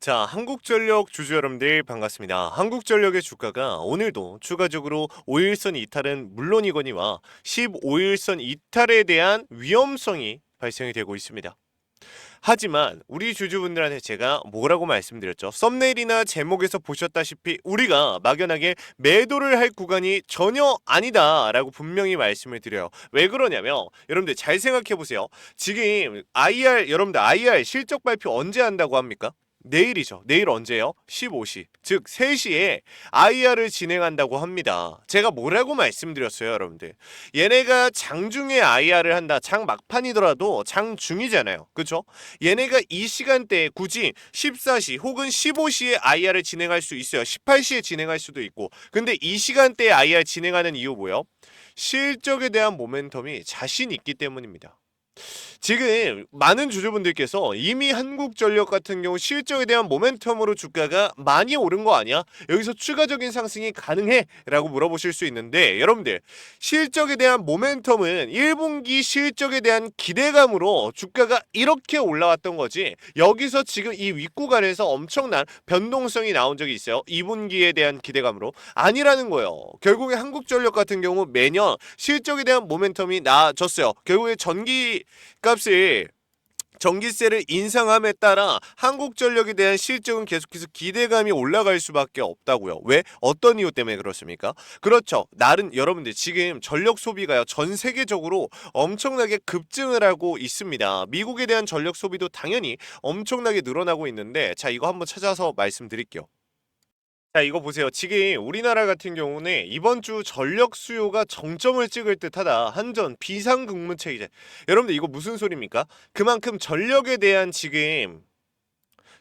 자, 한국전력 주주 여러분들 반갑습니다. 한국전력의 주가가 오늘도 추가적으로 5일선 이탈은 물론이거니와 15일선 이탈에 대한 위험성이 발생이 되고 있습니다. 하지만 우리 주주분들한테 제가 뭐라고 말씀드렸죠? 썸네일이나 제목에서 보셨다시피 우리가 막연하게 매도를 할 구간이 전혀 아니다라고 분명히 말씀을 드려요. 왜 그러냐면 여러분들 잘 생각해 보세요. 지금 IR 여러분들 IR 실적 발표 언제 한다고 합니까? 내일이죠. 내일 언제요? 15시. 즉 3시에 IR을 진행한다고 합니다. 제가 뭐라고 말씀드렸어요, 여러분들. 얘네가 장중에 IR을 한다. 장 막판이더라도 장중이잖아요. 그렇죠? 얘네가 이 시간대에 굳이 14시 혹은 15시에 IR을 진행할 수 있어요. 18시에 진행할 수도 있고. 근데 이 시간대에 IR 진행하는 이유 뭐요? 실적에 대한 모멘텀이 자신 있기 때문입니다. 지금 많은 주주분들께서 이미 한국전력 같은 경우 실적에 대한 모멘텀으로 주가가 많이 오른 거 아니야? 여기서 추가적인 상승이 가능해? 라고 물어보실 수 있는데 여러분들 실적에 대한 모멘텀은 1분기 실적에 대한 기대감으로 주가가 이렇게 올라왔던 거지 여기서 지금 이 윗구간에서 엄청난 변동성이 나온 적이 있어요 2분기에 대한 기대감으로 아니라는 거예요 결국에 한국전력 같은 경우 매년 실적에 대한 모멘텀이 나아졌어요 결국에 전기 값을 전기세를 인상함에 따라 한국전력에 대한 실적은 계속해서 기대감이 올라갈 수밖에 없다고요. 왜? 어떤 이유 때문에 그렇습니까? 그렇죠. 나른 여러분들 지금 전력 소비가요. 전 세계적으로 엄청나게 급증을 하고 있습니다. 미국에 대한 전력 소비도 당연히 엄청나게 늘어나고 있는데 자, 이거 한번 찾아서 말씀드릴게요. 자 이거 보세요. 지금 우리나라 같은 경우는 이번 주 전력 수요가 정점을 찍을 듯하다. 한전 비상근무체이제. 여러분들 이거 무슨 소리입니까? 그만큼 전력에 대한 지금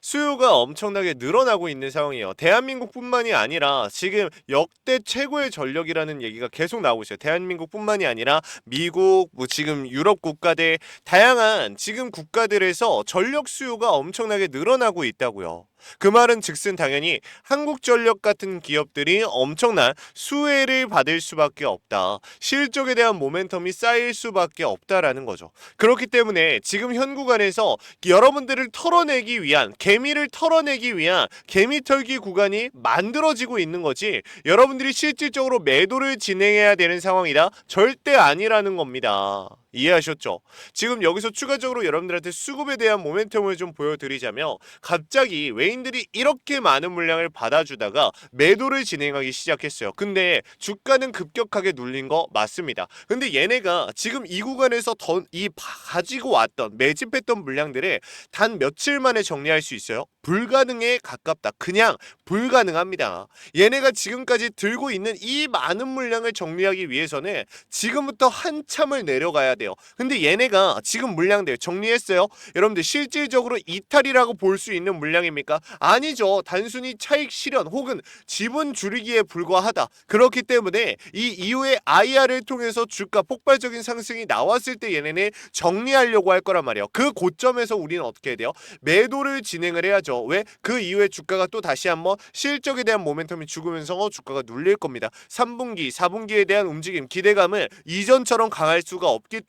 수요가 엄청나게 늘어나고 있는 상황이에요. 대한민국뿐만이 아니라 지금 역대 최고의 전력이라는 얘기가 계속 나오고 있어요. 대한민국뿐만이 아니라 미국, 뭐 지금 유럽 국가들 다양한 지금 국가들에서 전력 수요가 엄청나게 늘어나고 있다고요. 그 말은 즉슨 당연히 한국전력 같은 기업들이 엄청난 수혜를 받을 수밖에 없다. 실적에 대한 모멘텀이 쌓일 수밖에 없다라는 거죠. 그렇기 때문에 지금 현 구간에서 여러분들을 털어내기 위한 개미를 털어내기 위한 개미 털기 구간이 만들어지고 있는 거지. 여러분들이 실질적으로 매도를 진행해야 되는 상황이다. 절대 아니라는 겁니다. 이해하셨죠? 지금 여기서 추가적으로 여러분들한테 수급에 대한 모멘텀을 좀 보여드리자면 갑자기 외인들이 이렇게 많은 물량을 받아주다가 매도를 진행하기 시작했어요. 근데 주가는 급격하게 눌린 거 맞습니다. 근데 얘네가 지금 이 구간에서 더이 가지고 왔던 매집했던 물량들을 단 며칠 만에 정리할 수 있어요? 불가능에 가깝다. 그냥 불가능합니다. 얘네가 지금까지 들고 있는 이 많은 물량을 정리하기 위해서는 지금부터 한참을 내려가야 돼요. 근데 얘네가 지금 물량들 정리했어요. 여러분들 실질적으로 이탈이라고 볼 수 있는 물량입니까? 아니죠. 단순히 차익 실현 혹은 지분 줄이기에 불과하다. 그렇기 때문에 이 이후에 IR을 통해서 주가 폭발적인 상승이 나왔을 때 얘네는 정리하려고 할 거란 말이에요. 그 고점에서 우리는 어떻게 해야 돼요? 매도를 진행을 해야죠. 왜? 그 이후에 주가가 또 다시 한번 실적에 대한 모멘텀이 죽으면서 주가가 눌릴 겁니다. 3분기, 4분기에 대한 움직임, 기대감을 이전처럼 강할 수가 없기 때문에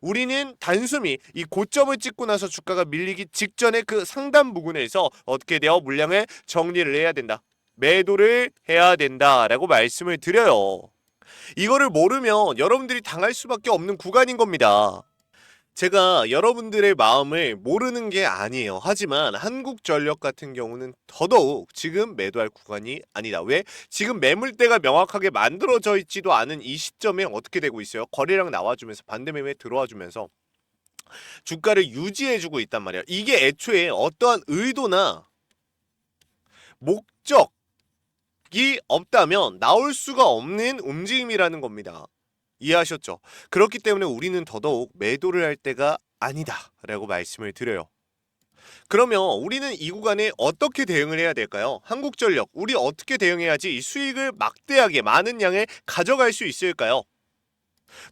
우리는 단숨이 이 고점을 찍고 나서 주가가 밀리기 직전에 그 상단 부근에서 어떻게 돼요? 물량을 정리를 해야 된다. 매도를 해야 된다라고 말씀을 드려요. 이거를 모르면 여러분들이 당할 수밖에 없는 구간인 겁니다. 제가 여러분들의 마음을 모르는 게 아니에요. 하지만 한국전력 같은 경우는 더더욱 지금 매도할 구간이 아니다. 왜? 지금 매물대가 명확하게 만들어져 있지도 않은 이 시점에 어떻게 되고 있어요? 거래량 나와주면서 반대 매매 들어와주면서 주가를 유지해주고 있단 말이야. 이게 애초에 어떠한 의도나 목적이 없다면 나올 수가 없는 움직임이라는 겁니다. 이해하셨죠? 그렇기 때문에 우리는 더더욱 매도를 할 때가 아니다라고 말씀을 드려요. 그러면 우리는 이 구간에 어떻게 대응을 해야 될까요? 한국전력, 우리 어떻게 대응해야지 이 수익을 막대하게 많은 양을 가져갈 수 있을까요?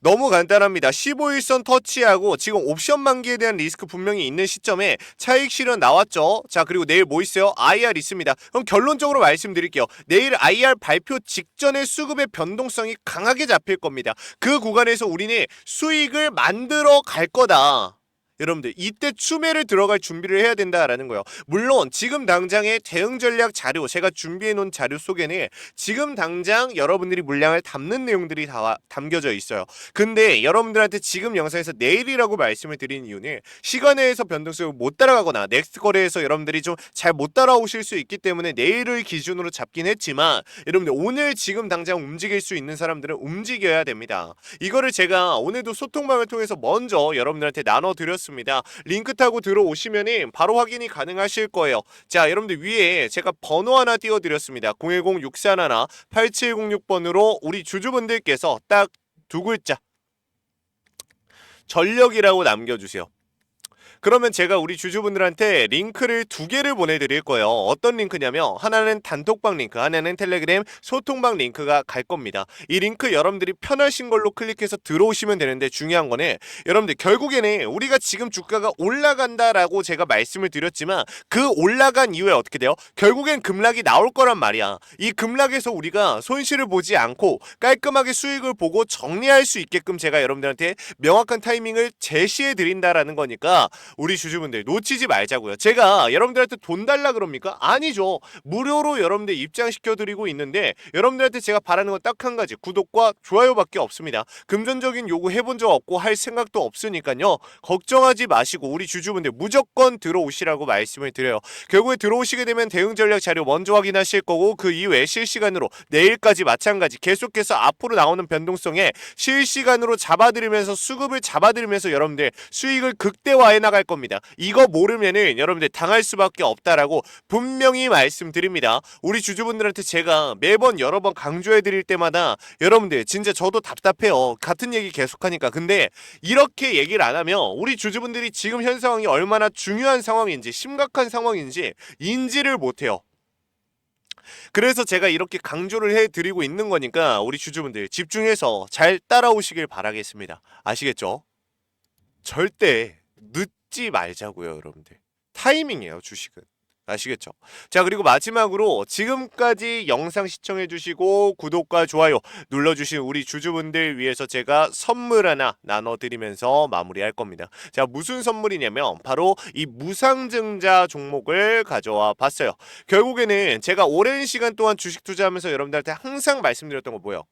너무 간단합니다. 15일선 터치하고 지금 옵션 만기에 대한 리스크 분명히 있는 시점에 차익 실현 나왔죠. 자 그리고 내일 뭐 있어요? IR 있습니다. 그럼 결론적으로 말씀드릴게요. 내일 IR 발표 직전에 수급의 변동성이 강하게 잡힐 겁니다. 그 구간에서 우리는 수익을 만들어 갈 거다. 여러분들 이때 추매를 들어갈 준비를 해야 된다라는 거예요. 물론 지금 당장의 대응 전략 자료 제가 준비해 놓은 자료 속에는 지금 당장 여러분들이 물량을 담는 내용들이 다 담겨져 있어요. 근데 여러분들한테 지금 영상에서 내일이라고 말씀을 드린 이유는 시간에서 변동성을 못 따라가거나 넥스트 거래에서 여러분들이 좀 잘 못 따라오실 수 있기 때문에 내일을 기준으로 잡긴 했지만 여러분들 오늘 지금 당장 움직일 수 있는 사람들은 움직여야 됩니다. 이거를 제가 오늘도 소통방을 통해서 먼저 여러분들한테 나눠 드렸습니다. 링크 타고 들어오시면은 바로 확인이 가능하실 거예요. 자, 여러분들 위에 제가 번호 하나 띄워 드렸습니다. 010-6311-8706번으로 우리 주주분들께서 딱 두 글자 전력이라고 남겨주세요. 그러면 제가 우리 주주분들한테 링크를 두 개를 보내드릴 거예요. 어떤 링크냐면 하나는 단톡방 링크, 하나는 텔레그램 소통방 링크가 갈 겁니다. 이 링크 여러분들이 편하신 걸로 클릭해서 들어오시면 되는데 중요한 거는 여러분들 결국에는 우리가 지금 주가가 올라간다라고 제가 말씀을 드렸지만 그 올라간 이후에 어떻게 돼요? 결국엔 급락이 나올 거란 말이야. 이 급락에서 우리가 손실을 보지 않고 깔끔하게 수익을 보고 정리할 수 있게끔 제가 여러분들한테 명확한 타이밍을 제시해 드린다라는 거니까 우리 주주분들 놓치지 말자고요. 제가 여러분들한테 돈 달라 그럽니까? 아니죠. 무료로 여러분들 입장시켜 드리고 있는데 여러분들한테 제가 바라는 건 딱 한 가지 구독과 좋아요밖에 없습니다. 금전적인 요구 해본 적 없고 할 생각도 없으니까요. 걱정하지 마시고 우리 주주분들 무조건 들어오시라고 말씀을 드려요. 결국에 들어오시게 되면 대응 전략 자료 먼저 확인하실 거고 그 이후에 실시간으로 내일까지 마찬가지 계속해서 앞으로 나오는 변동성에 실시간으로 잡아드리면서 수급을 잡아드리면서 여러분들 수익을 극대화해 나갈 겁니다. 이거 모르면은 여러분들 당할 수밖에 없다라고 분명히 말씀드립니다. 우리 주주분들한테 제가 매번 여러 번 강조해 드릴 때마다 여러분들 진짜 저도 답답해요. 같은 얘기 계속하니까. 근데 이렇게 얘기를 안 하면 우리 주주분들이 지금 현 상황이 얼마나 중요한 상황인지 심각한 상황인지 인지를 못해요. 그래서 제가 이렇게 강조를 해드리고 있는 거니까 우리 주주분들 집중해서 잘 따라오시길 바라겠습니다. 아시겠죠? 절대 늦지 말자고요, 여러분들. 타이밍이에요, 주식은. 아시겠죠? 자, 그리고 마지막으로 지금까지 영상 시청해 주시고 구독과 좋아요 눌러 주신 우리 주주분들 위해서 제가 선물 하나 나눠 드리면서 마무리할 겁니다. 자, 무슨 선물이냐면 바로 이 무상증자 종목을 가져와 봤어요. 결국에는 제가 오랜 시간 동안 주식 투자하면서 여러분들한테 항상 말씀드렸던 거 뭐예요?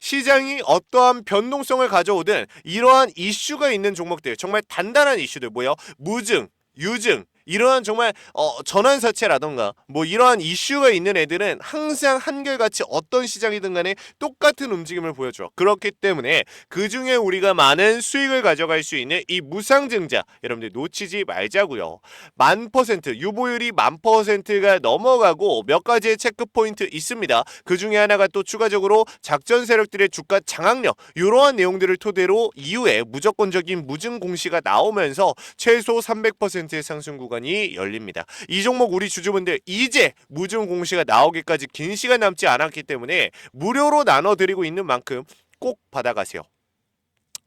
시장이 어떠한 변동성을 가져오든 이러한 이슈가 있는 종목들 정말 단단한 이슈들 뭐예요? 무증, 유증 이러한 정말 어, 전환 사채라던가 뭐 이러한 이슈가 있는 애들은 항상 한결같이 어떤 시장이든 간에 똑같은 움직임을 보여줘. 그렇기 때문에 그 중에 우리가 많은 수익을 가져갈 수 있는 이 무상증자 여러분들 놓치지 말자고요. 만 퍼센트 유보율이 만 퍼센트가 넘어가고 몇 가지의 체크 포인트 있습니다. 그 중에 하나가 또 추가적으로 작전 세력들의 주가 장악력 이러한 내용들을 토대로 이후에 무조건적인 무증 공시가 나오면서 최소 300%의 상승 구간 이 열립니다. 이 종목 우리 주주분들 이제 무증 공시가 나오기까지 긴 시간 남지 않았기 때문에 무료로 나눠드리고 있는 만큼 꼭 받아가세요.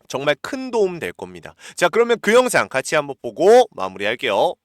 정말 큰 도움 될 겁니다. 자, 그러면 그 영상 같이 한번 보고 마무리할게요.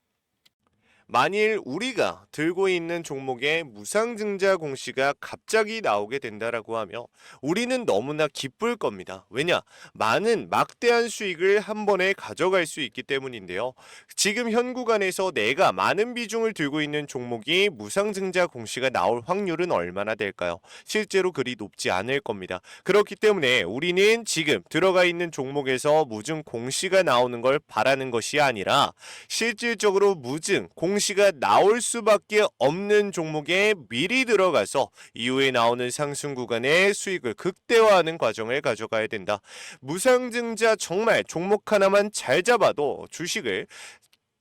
만일 우리가 들고 있는 종목에 무상증자 공시가 갑자기 나오게 된다라고 하면 우리는 너무나 기쁠 겁니다. 왜냐? 많은 막대한 수익을 한 번에 가져갈 수 있기 때문인데요. 지금 현 구간에서 내가 많은 비중을 들고 있는 종목이 무상증자 공시가 나올 확률은 얼마나 될까요? 실제로 그리 높지 않을 겁니다. 그렇기 때문에 우리는 지금 들어가 있는 종목에서 무증 공시가 나오는 걸 바라는 것이 아니라 실질적으로 무증 공시 가 나올 수밖에 없는 종목에 미리 들어가서 이후에 나오는 상승 구간의 수익을 극대화하는 과정을 가져가야 된다. 무상증자 정말 종목 하나만 잘 잡아도 주식을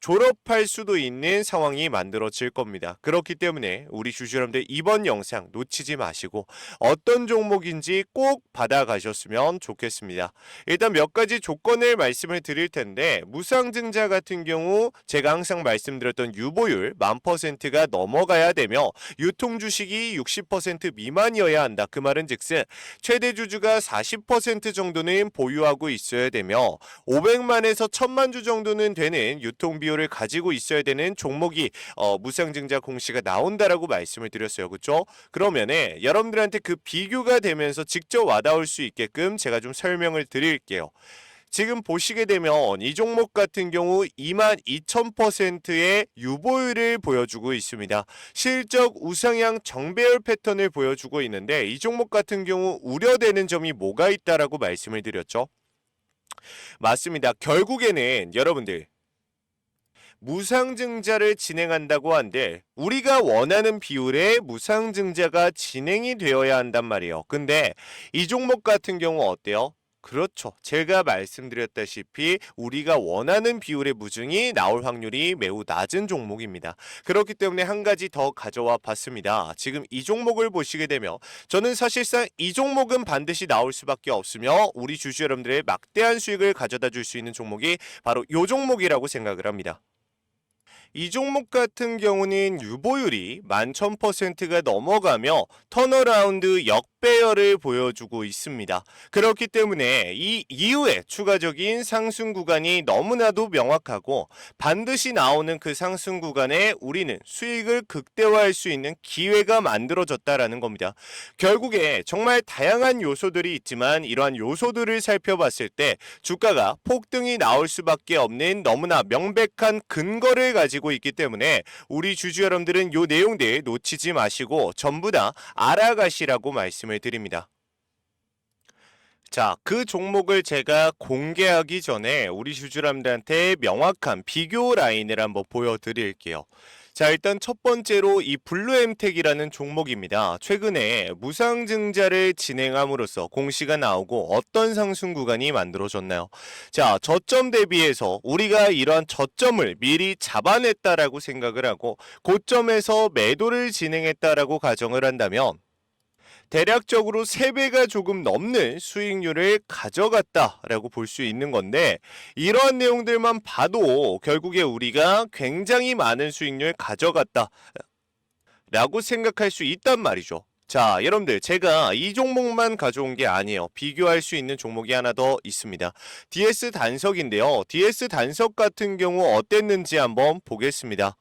졸업할 수도 있는 상황이 만들어질 겁니다. 그렇기 때문에 우리 주주 여러분들 이번 영상 놓치지 마시고 어떤 종목인지 꼭 받아가셨으면 좋겠습니다. 일단 몇 가지 조건을 말씀을 드릴 텐데 무상증자 같은 경우 제가 항상 말씀드렸던 유보율 만 퍼센트가 넘어가야 되며 유통 주식이 60% 미만이어야 한다. 그 말은 즉슨 최대 주주가 40% 정도는 보유하고 있어야 되며 500만에서 1000만 주 정도는 되는 유통 비 율을 가지고 있어야 되는 종목이 어, 무상증자 공시가 나온다라고 말씀을 드렸어요. 그렇죠? 그러면은 여러분들한테 그 비교가 되면서 직접 와닿을 수 있게끔 제가 좀 설명을 드릴게요. 지금 보시게 되면 이 종목 같은 경우 22,000%의 유보율을 보여주고 있습니다. 실적 우상향 정배열 패턴을 보여주고 있는데 이 종목 같은 경우 우려되는 점이 뭐가 있다라고 말씀을 드렸죠. 맞습니다. 결국에는 여러분들 무상증자를 진행한다고 한데 우리가 원하는 비율의 무상증자가 진행이 되어야 한단 말이에요. 근데 이 종목 같은 경우 어때요? 그렇죠. 제가 말씀드렸다시피 우리가 원하는 비율의 무증이 나올 확률이 매우 낮은 종목입니다. 그렇기 때문에 한 가지 더 가져와 봤습니다. 지금 이 종목을 보시게 되면 저는 사실상 이 종목은 반드시 나올 수밖에 없으며 우리 주주 여러분들의 막대한 수익을 가져다 줄 수 있는 종목이 바로 이 종목이라고 생각을 합니다. 이 종목 같은 경우는 유보율이 11,000%가 넘어가며 턴어라운드 역 배열을 보여주고 있습니다. 그렇기 때문에 이 이후에 추가적인 상승 구간이 너무나도 명확하고 반드시 나오는 그 상승 구간에 우리는 수익을 극대화할 수 있는 기회가 만들어졌다라는 겁니다. 결국에 정말 다양한 요소들이 있지만 이러한 요소들을 살펴봤을 때 주가가 폭등이 나올 수밖에 없는 너무나 명백한 근거를 가지고 있기 때문에 우리 주주 여러분들은 요 내용들 놓치지 마시고 전부 다 알아가시라고 말씀을 드립니다. 자, 그 종목을 제가 공개하기 전에 우리 주주람들한테 명확한 비교 라인을 한번 보여드릴게요. 자, 일단 첫 번째로 이 블루엠텍이라는 종목입니다. 최근에 무상증자를 진행함으로써 공시가 나오고 어떤 상승 구간이 만들어졌나요? 자, 저점 대비해서 우리가 이러한 저점을 미리 잡아냈다라고 생각을 하고 고점에서 매도를 진행했다라고 가정을 한다면 대략적으로 3배가 조금 넘는 수익률을 가져갔다라고 볼 수 있는 건데 이러한 내용들만 봐도 결국에 우리가 굉장히 많은 수익률 가져갔다 라고 생각할 수 있단 말이죠. 자, 여러분들 제가 이 종목만 가져온 게 아니에요. 비교할 수 있는 종목이 하나 더 있습니다. DS 단석인데요. DS 단석 같은 경우 어땠는지 한번 보겠습니다.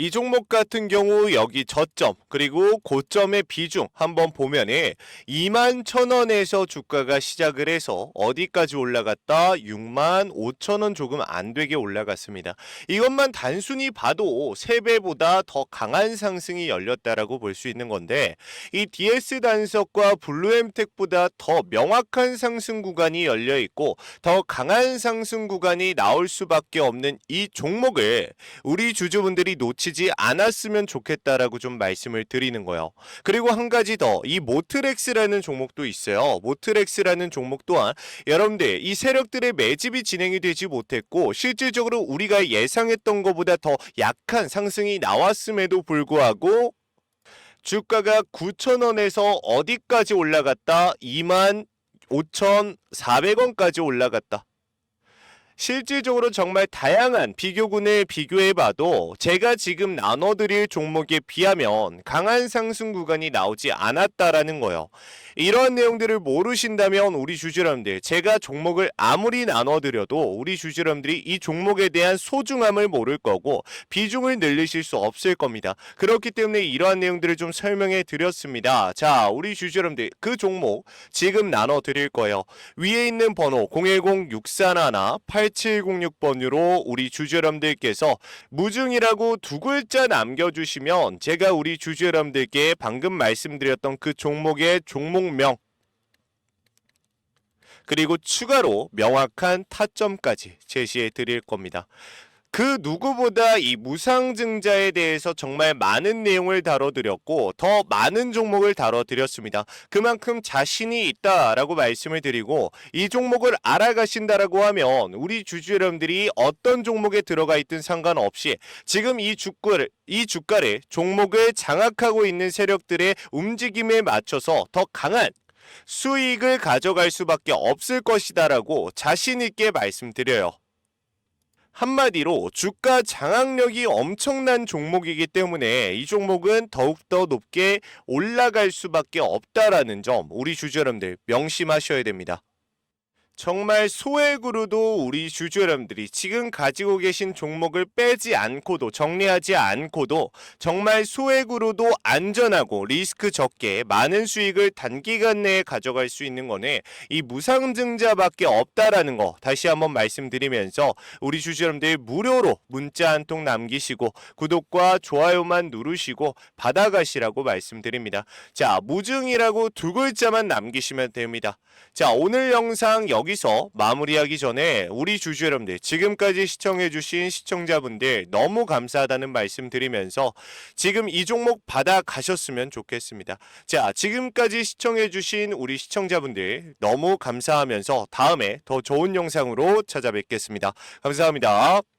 이 종목 같은 경우 여기 저점 그리고 고점의 비중 한번 보면은 2만 천 원에서 주가가 시작을 해서 어디까지 올라갔다 6만 5천 원 조금 안 되게 올라갔습니다. 이것만 단순히 봐도 3배보다 더 강한 상승이 열렸다라고 볼 수 있는 건데 이 DS 단석과 블루엠텍보다 더 명확한 상승 구간이 열려 있고 더 강한 상승 구간이 나올 수밖에 없는 이 종목을 우리 주주분들이 놓치 지 않았으면 좋겠다라고 좀 말씀을 드리는 거예요. 그리고 한 가지 더 이 모트렉스라는 종목도 있어요. 모트렉스라는 종목 또한 여러분들 이 세력들의 매집이 진행이 되지 못했고 실질적으로 우리가 예상했던 것보다 더 약한 상승이 나왔음에도 불구하고 주가가 9,000원에서 어디까지 올라갔다? 2만 5,400원까지 올라갔다. 실질적으로 정말 다양한 비교군을 비교해봐도 제가 지금 나눠드릴 종목에 비하면 강한 상승 구간이 나오지 않았다라는 거예요. 이런 내용들을 모르신다면 우리 주주람들 제가 종목을 아무리 나눠드려도 우리 주주람들이 이 종목에 대한 소중함을 모를 거고 비중을 늘리실 수 없을 겁니다. 그렇기 때문에 이러한 내용들을 좀 설명해 드렸습니다. 자, 우리 주주람들 그 종목 지금 나눠드릴 거예요. 위에 있는 번호 010-6411 8706 번으로 우리 주주여러분들께서 무중이라고 두 글자 남겨주시면 제가 우리 주주여러분들께 방금 말씀드렸던 그 종목의 종목 명 그리고 추가로 명확한 타점까지 제시해 드릴 겁니다. 그 누구보다 이 무상증자에 대해서 정말 많은 내용을 다뤄드렸고 더 많은 종목을 다뤄드렸습니다. 그만큼 자신이 있다라고 말씀을 드리고 이 종목을 알아가신다라고 하면 우리 주주 여러분들이 어떤 종목에 들어가 있든 상관없이 지금 이 주가를 이 주가를 종목을 장악하고 있는 세력들의 움직임에 맞춰서 더 강한 수익을 가져갈 수밖에 없을 것이다라고 자신 있게 말씀드려요. 한마디로 주가 장악력이 엄청난 종목이기 때문에 이 종목은 더욱더 높게 올라갈 수밖에 없다라는 점 우리 주주 여러분들 명심하셔야 됩니다. 정말 소액으로도 우리 주주 여러분들이 지금 가지고 계신 종목을 빼지 않고도 정리하지 않고도 정말 소액으로도 안전하고 리스크 적게 많은 수익을 단기간 내에 가져갈 수 있는 거는 이 무상증자밖에 없다라는 거 다시 한번 말씀드리면서 우리 주주 여러분들 무료로 문자 한 통 남기시고 구독과 좋아요만 누르시고 받아가시라고 말씀드립니다. 자, 무증이라고 두 글자만 남기시면 됩니다. 자, 오늘 영상 여기서 마무리하기 전에 우리 주주 여러분들 지금까지 시청해주신 시청자분들 너무 감사하다는 말씀 드리면서 지금 이 종목 받아가셨으면 좋겠습니다. 자, 지금까지 시청해주신 우리 시청자분들 너무 감사하면서 다음에 더 좋은 영상으로 찾아뵙겠습니다. 감사합니다.